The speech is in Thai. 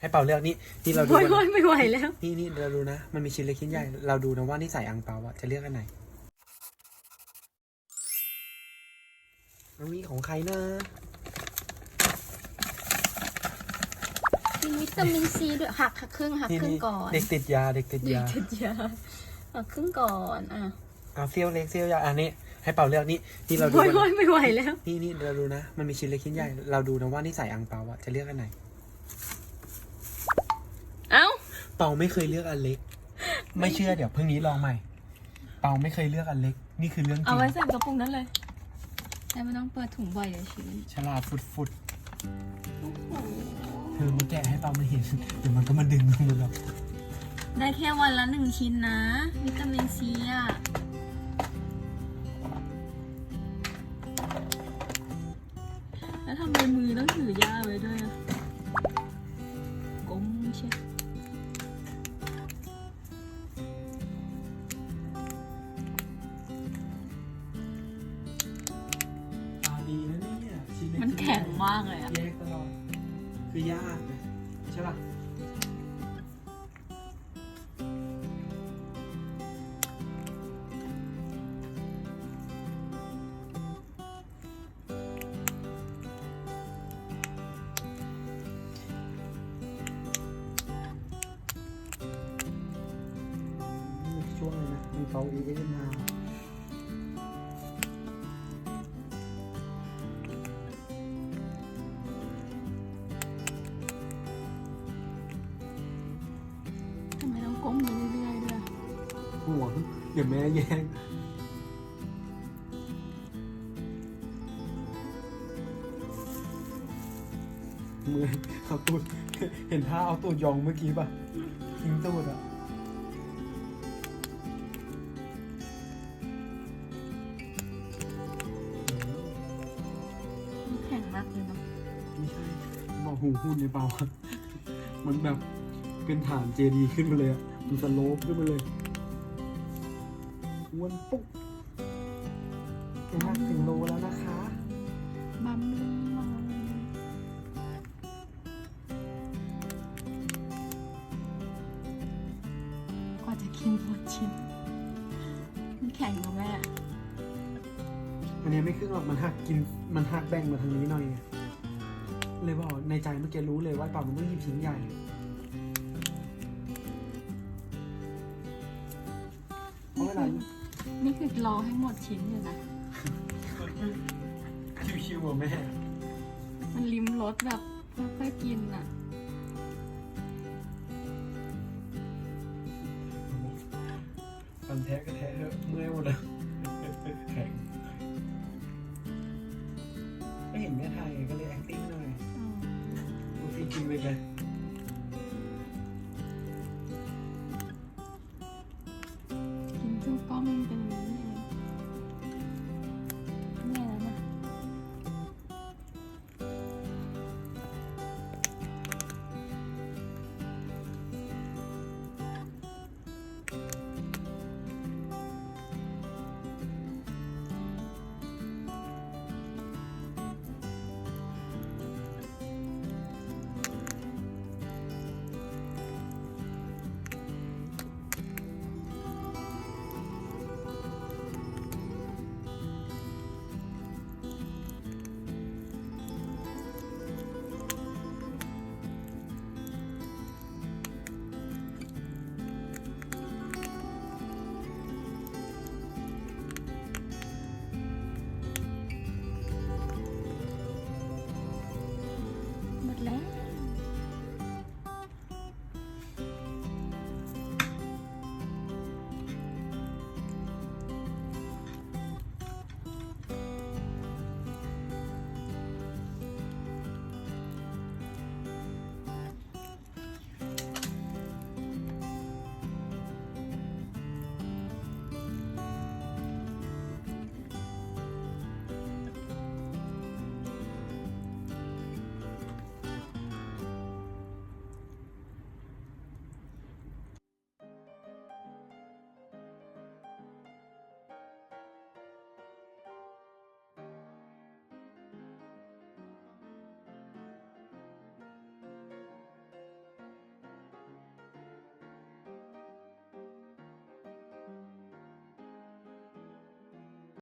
ให้เป่าเลือกนี่นี่เราดูโอ้ยกันโอ้ยไม่ไหวแล้ว นี่นี่เราดูนะ มันมีชิ้นเล็กชิ้นใหญ่ เราดูนะว่านี่ใส่อังเปาอะจะเลือกอันไหนมันมีของใครนะมีวิตามินซีด้วยหักหักครึ่งหักนี่ครึ่งนี่ก่อนเด็กติดยาเด็กติดเด็กยาติดยาหักครึ่งก่อนอะเอาเซี่ยวเล็กเซี่ยวยาวอันนี้ ให้เป่าเลือกนี่นี่เราดูโอ้ยกันโอ้ยไม่ไหวแล้ว นี่นี่เราดูนะ มันมีชิ้นเล็กชิ้นใหญ่ เราดูนะว่านี่ใส่อังเปาอะจะเลือกอันไหน เอ้า เปาไม่เคยเลือกอันเล็ก ไม่เชื่อเดี๋ยวเพิ่งนี้ลองใหม่ เปาไม่เคยเลือกอันเล็ก นี่คือเรื่องจเอาริงไว้ใส่กระปุกนั้นเลยแต่ไม่ต้องเปิดถุงบ่อยเดี๋ยวชื้นฉลาดฟุดฟุดเธอมาแกะให้เปามันเห็นเดี๋ยวมันก็มาดึงลงมาแล้วได้แค่วันละหนึ่งชิ้นนะ วิตามินซีอะ แล้วทำไมมือต้องถือยาไว้ มากเลยอะแยกตลอด คือยากนะใช่ป่ะช่วงเลยนะมีเกาอีเอมาทำไม ต้องก้มไปเรื่อยๆด้วยห่วงเดี๋ยวแม่แย่งมือเอาตูดเห็นท่าเอาตูดยองเมื่อกี้ป่ะทิ้งตูดอะแข็งมากเลยเนาะไม่ใช่บอกหูหุ้นในเปล่ามันแบบ เป็นฐานเจดีย์ขึ้นมาเลยอะมันสโลปขึ้นมาเลยอ้วนปุ๊บน้ำหนักถึงโลแล้วนะคะบัมลี่มองกว่าจะกินหมดชิ้นมันแข็งกว่าแม่ อันนี้ไม่ครึ่งหรอกมันหักกิน มันหักแบ่งมาทางนี้หน่อยไงเลยบอกในใจเมื่อกี้รู้เลยว่าเปล่ามันต้องหยิบชิ้นใหญ่ เพราะเวลานี่คือรอให้หมดชิ้นอยู่นะ ชิวๆอะแม่มันลิ้มรสแบบค่อยๆกินอะ ฟันแท้ก็แท้เถอะเมื่อยหมดแล้วแข็งก็เห็นแม่ไทยก็เลย acting หน่อยดูฟีกินไปเลย lang.